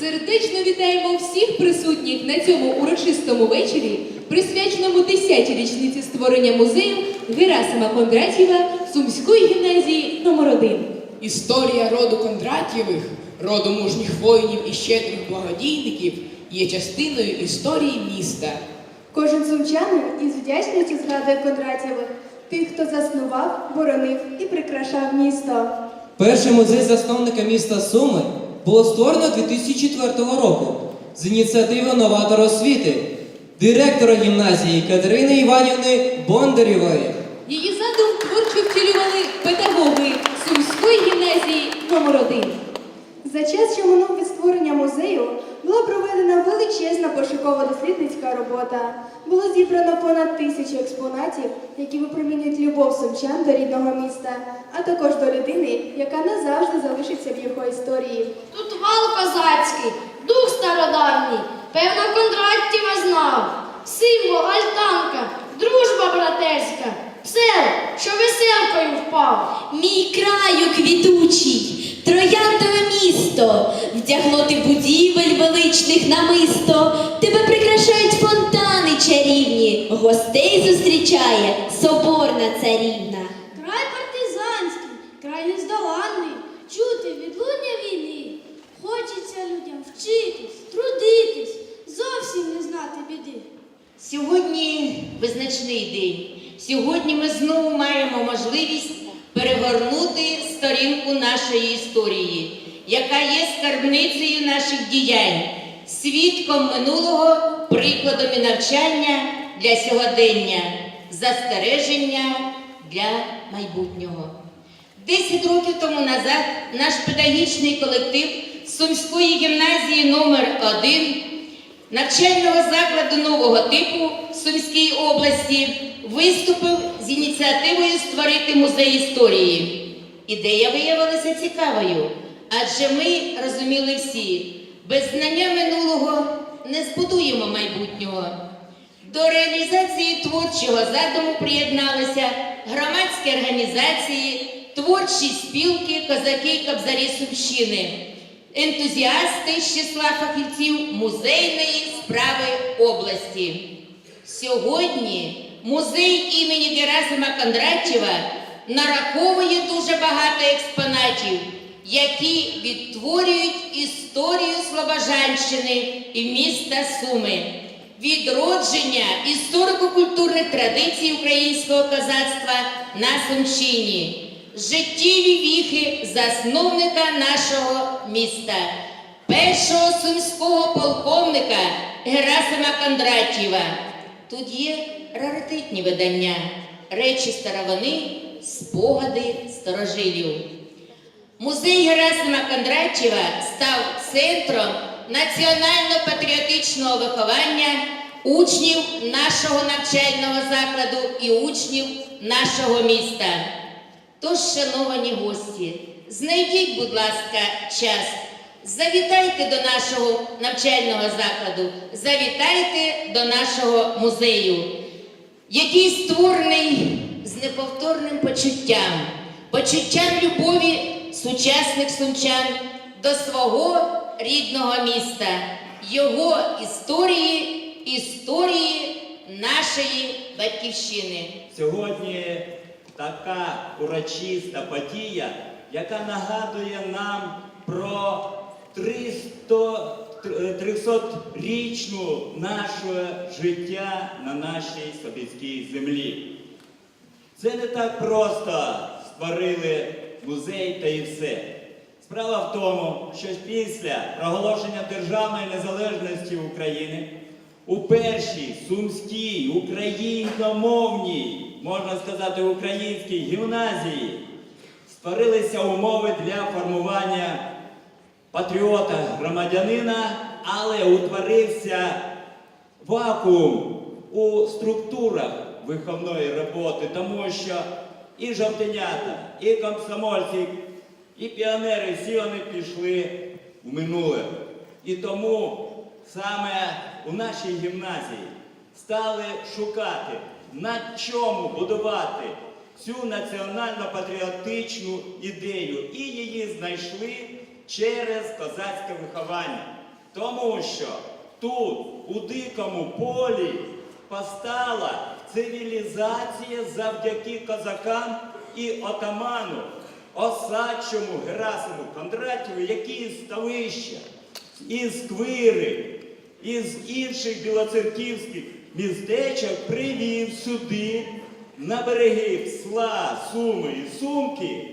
Сердечно вітаємо всіх присутніх на цьому урочистому вечорі, присвяченому 10-й річниці створення музею Герасима Кондратєва Сумської гімназії номер 1 Історія роду Кондратєвих, роду мужніх воїнів і щедрих благодійників є частиною історії міста. Кожен сумчанин із вдячністю згадує Кондратєвих, тих, хто заснував, боронив і прикрашав місто. Перший музей засновника міста Суми було створено 2004 року з ініціативи новатора освіти, директора гімназії Катерини Іванівни Бондарєвої. Її задум творчо втілювали педагоги Сумської гімназії номер 1 За час, що минув від створення музею, була проведена величезна пошукова-дослідницька робота. Було зібрано понад тисячу експонатів, які випромінюють любов сумчан до рідного міста, а також до людини, яка назавжди залишиться в його історії. Тут вал козацький, дух стародавній, певно, Кондратєва знав. Символ альтанка, дружба братерська, сел, що веселкою впав. Мій краю квітучий, трояндове місто, вдягло ти будівель величних намисто, тебе прикрашають фонтани чарівні, гостей зустрічає соборна царівна. Край партизанський, край нездоланний, чути відлуння війни. Хочеться людям вчитись, трудитись, зовсім не знати біди. Сьогодні визначний день. Сьогодні ми знову маємо можливість перегорнути сторінку нашої історії, яка є скарбницею наших діянь, свідком минулого, прикладом і навчання для сьогодення, застереження для майбутнього. Десять років тому назад наш педагогічний колектив Сумської гімназії номер 1 навчального закладу нового типу Сумській області виступив з ініціативою створити музей історії. Ідея виявилася цікавою, адже ми розуміли всі, без знання минулого не збудуємо майбутнього. До реалізації творчого задуму приєдналися громадські організації, творчі спілки, козаки і кобзарі Сумщини, ентузіасти з числа фахівців музейної справи області. Сьогодні музей імені Герасима Кондратєва нараховує дуже багато експонатів, які відтворюють історію Слобожанщини і міста Суми відродження історико-культурних традицій українського козацтва на Сумщині, життєві віхи засновника нашого міста, першого сумського полковника Герасима Кондратєва. Тут є раритетні видання, речі старовини, спогади старожилів. Музей Герасима Кондратєва став центром національно-патріотичного виховання учнів нашого навчального закладу і учнів нашого міста. Тож, шановані гості, знайдіть, будь ласка, час, завітайте до нашого навчального закладу, завітайте до нашого музею, який створений з неповторним почуттям, почуттям любові сучасних сумчан до свого рідного міста, його історії, історії нашої батьківщини. Сьогодні така урочиста подія, яка нагадує нам про 300-річну наше життя на нашій Собівській землі. Це не так просто створили музей та і все. Справа в тому, що після проголошення державної незалежності України у першій сумській україномовній, можна сказати, українській гімназії створилися умови для формування патріота громадянина, але утворився вакуум у структурах виховної роботи, тому що і жовтенята, і комсомольці, і піонери, всі вони пішли в минуле. І тому саме у нашій гімназії стали шукати, на чому будувати цю національно-патріотичну ідею і її знайшли через козацьке виховання. Тому що тут, у дикому полі, постала цивілізація завдяки козакам і отаману, осадчому Герасиму Кондратєву, який із ставища, із Квири, із інших білоцерківських містечок привів сюди на береги Сла, Суми і Сумки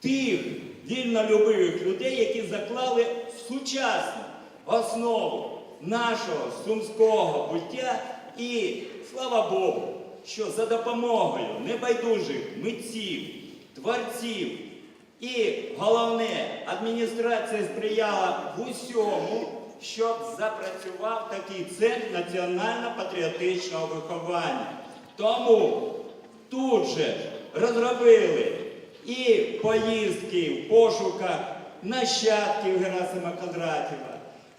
тих вільнолюбивих людей, які заклали сучасну основу нашого сумського буття. І слава Богу, що за допомогою небайдужих митців, творців і головне, адміністрація сприяла в усьому, щоб запрацював такий центр національно-патріотичного виховання. Тому тут же розробили і поїздки в пошуках нащадків Герасима Кондратєва.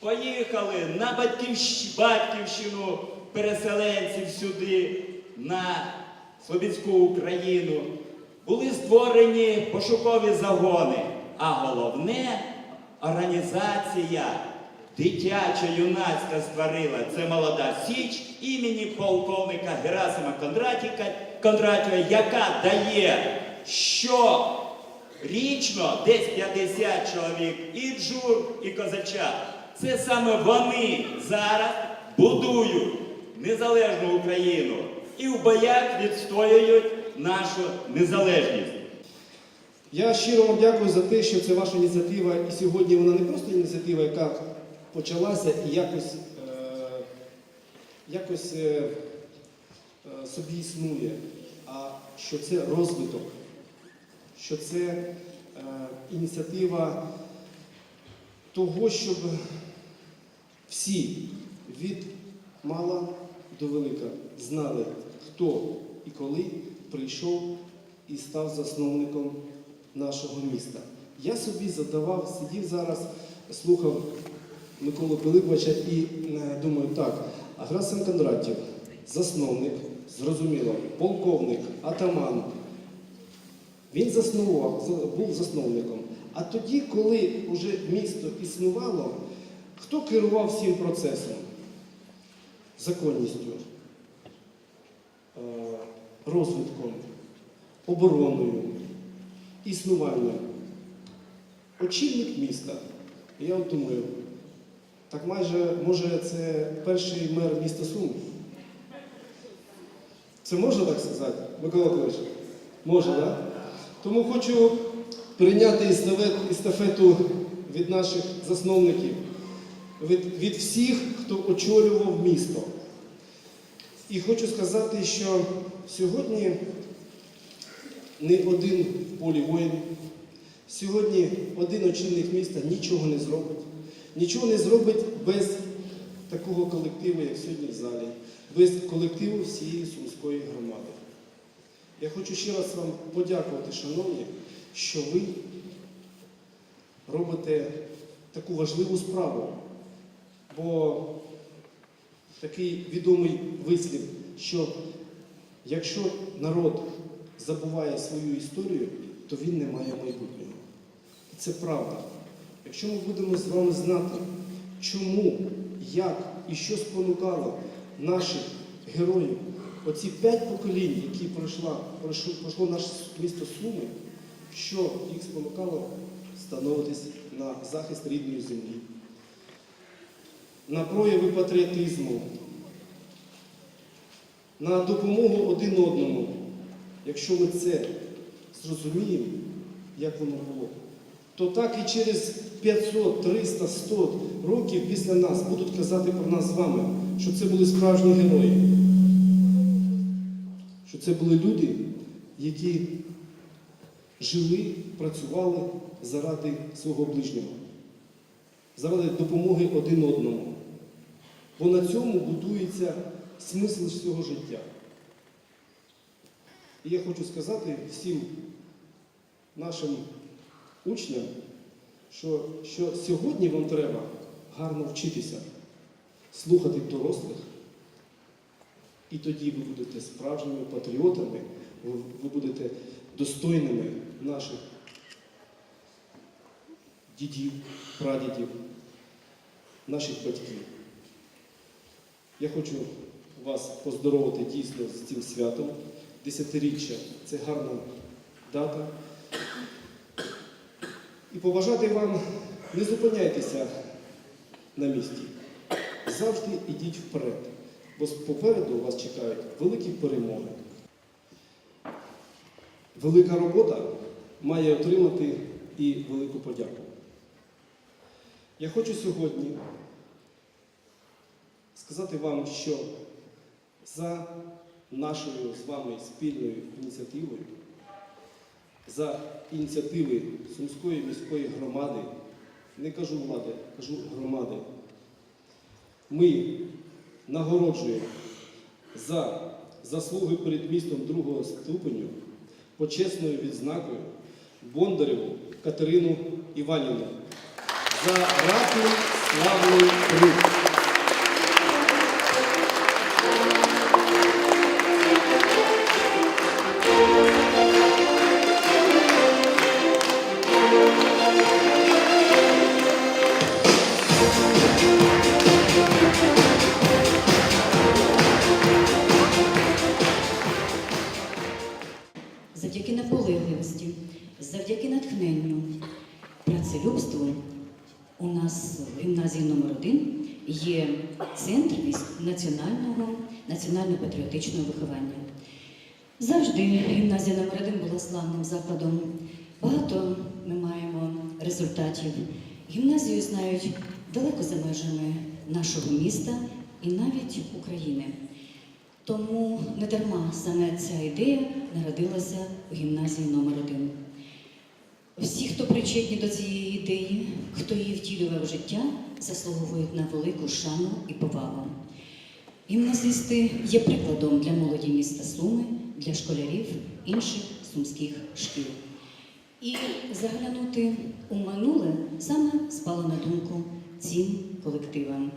Поїхали на батьківщ- батьківщину переселенців сюди, на Слобідську Україну. Були створені пошукові загони, а головне організація дитяча юнацька створила. Це молода Січ імені полковника Герасима Кондратіка, Кондратєва, яка дає що річно десь 50 чоловік і джур, і козачат. Це саме вони зараз будують незалежну Україну і в боях відстоюють нашу незалежність. Я щиро вам дякую за те, що це ваша ініціатива, і сьогодні вона не просто ініціатива, яка почалася і якось, е, якось е, е, собі існує, а що це розвиток, що це е, ініціатива того, щоб всі від мала до велика знали, хто і коли прийшов і став засновником нашого міста. Я собі задавав, сидів зараз, слухав Миколу Пилиповича і е, думаю, так, а Грасим Кондратів, засновник, зрозуміло, полковник, атаман, він заснував, був засновником. А тоді, коли вже місто існувало, хто керував всім процесом? Законністю, е, розвитком, обороною, існуванням. Очільник міста. Я от думаю, так майже, може, це перший мер міста Суми? Це можна так сказати, Микола Павлович? Можна, так? Да? Тому хочу прийняти естафету від наших засновників, від, всіх, хто очолював місто. І хочу сказати, що сьогодні не один в полі воїн, сьогодні один очільник міста нічого не зробить. Нічого не зробить без такого колективу, як сьогодні в залі, без колективу всієї Сумської громади. Я хочу ще раз вам подякувати, шановні, що ви робите таку важливу справу. Бо такий відомий вислів, що якщо народ забуває свою історію, то він не має майбутнього. І це правда. Якщо ми будемо з вами знати, чому, як і що спонукало наших героїв, оці п'ять поколінь, які пройшло, пройшло наше місто Суми, що їх спонукало становитись на захист рідної землі, на прояви патріотизму, на допомогу один одному. Якщо ми це зрозуміємо, як воно було, то так і через 500, 300, 100 років після нас будуть казати про нас з вами, що це були справжні герої. Що це були люди, які жили, працювали заради свого ближнього, заради допомоги один одному. Бо на цьому будується смисл всього життя. І я хочу сказати всім нашим учням, що, що сьогодні вам треба гарно вчитися, слухати дорослих, і тоді ви будете справжніми патріотами, ви, будете достойними наших дідів, прадідів, наших батьків. Я хочу вас поздоровити дійсно з цим святом. Десятиріччя це гарна дата. І побажати вам не зупиняйтеся на місці. Завжди йдіть вперед, бо попереду вас чекають великі перемоги. Велика робота має отримати і велику подяку. Я хочу сьогодні сказати вам, що за нашою з вами спільною ініціативою, за ініціативи Сумської міської громади, не кажу влади, кажу громади, ми нагороджуємо за заслуги перед містом другого ступеню почесною відзнакою Бондареву Катерину Іванівну за ратний славної рух. Працелюбству у нас в гімназії номер 1 є центр національного національно-патріотичного виховання. Завжди гімназія номер 1 була славним закладом. Багато ми маємо результатів. Гімназію знають далеко за межами нашого міста і навіть України. Тому не дарма саме ця ідея народилася у гімназії номер 1 Всі, хто причетні до цієї ідеї, хто її втілював в життя, заслуговують на велику шану і повагу. Гімназисти є прикладом для молоді міста Суми, для школярів інших сумських шкіл. І заглянути у минуле саме спало на думку цим колективам.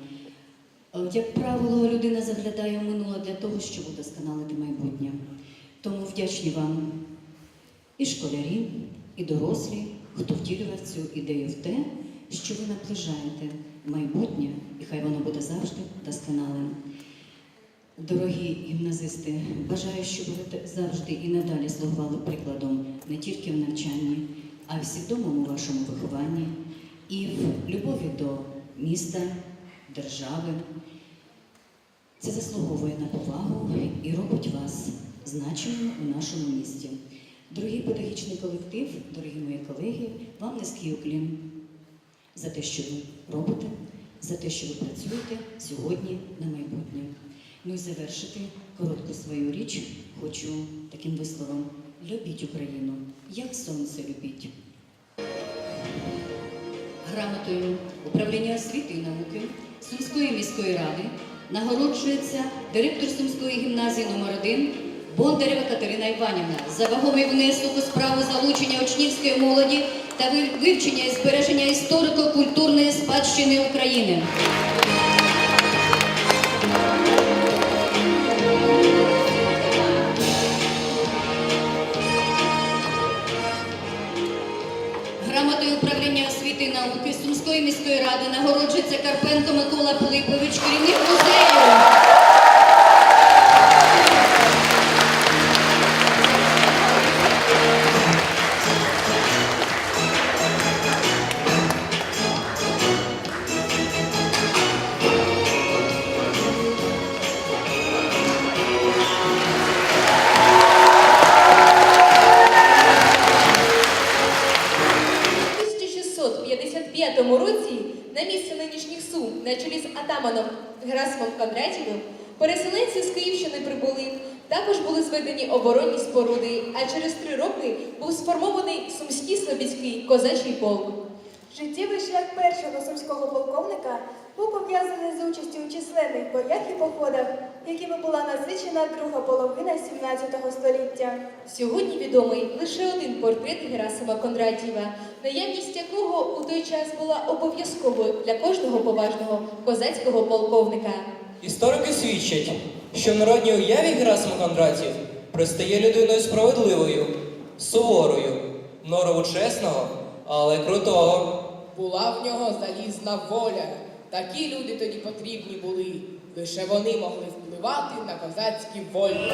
Як правило, людина заглядає в минуле для того, щоб удосконалити майбутнє. Тому вдячні вам і школярі, і дорослі, хто втілював цю ідею в те, що ви наближаєте майбутнє, і хай воно буде завжди досконалим. Дорогі гімназисти, бажаю, щоб ви завжди і надалі слугували прикладом не тільки в навчанні, а й в свідомому вашому вихованні і в любові до міста, держави. Це заслуговує на повагу і робить вас значимим у нашому місті. Дорогий педагогічний колектив, дорогі мої колеги, вам низький уклін за те, що ви робите, за те, що ви працюєте сьогодні на майбутнє. Ну і завершити коротку свою річ хочу таким висловом: любіть Україну, як сонце любіть. Грамотою управління освіти і науки Сумської міської ради нагороджується директор Сумської гімназії номер 1 Бондарєва Катерина Іванівна за вагомий внесок у справу залучення учнівської молоді та вивчення і збереження історико-культурної спадщини України. Грамотою управління освіти і науки Сумської міської ради нагороджується Карпенко Микола Пилипович, керівник музею. Році на місці нинішніх Сум на чолі з атаманом Герасимом Кондратєвим переселенці з Київщини прибули. Також були зведені оборонні споруди, а через три роки був сформований Сумський Слобідський козачий полк. Життєвий шлях першого сумського полковника був пов'язаний з участю у численних боях і походах, якими була насичена друга половина 17 століття. Сьогодні відомий лише один портрет Герасима Кондратєва, наявність якого у той час була обов'язковою для кожного поважного козацького полковника. Історики свідчать, що в народній уяві Герасим Кондратів пристає людиною справедливою, суворою, норову чесного, але крутого. Була в нього залізна воля. Такі люди тоді потрібні були. Лише вони могли впливати на козацькі вольності.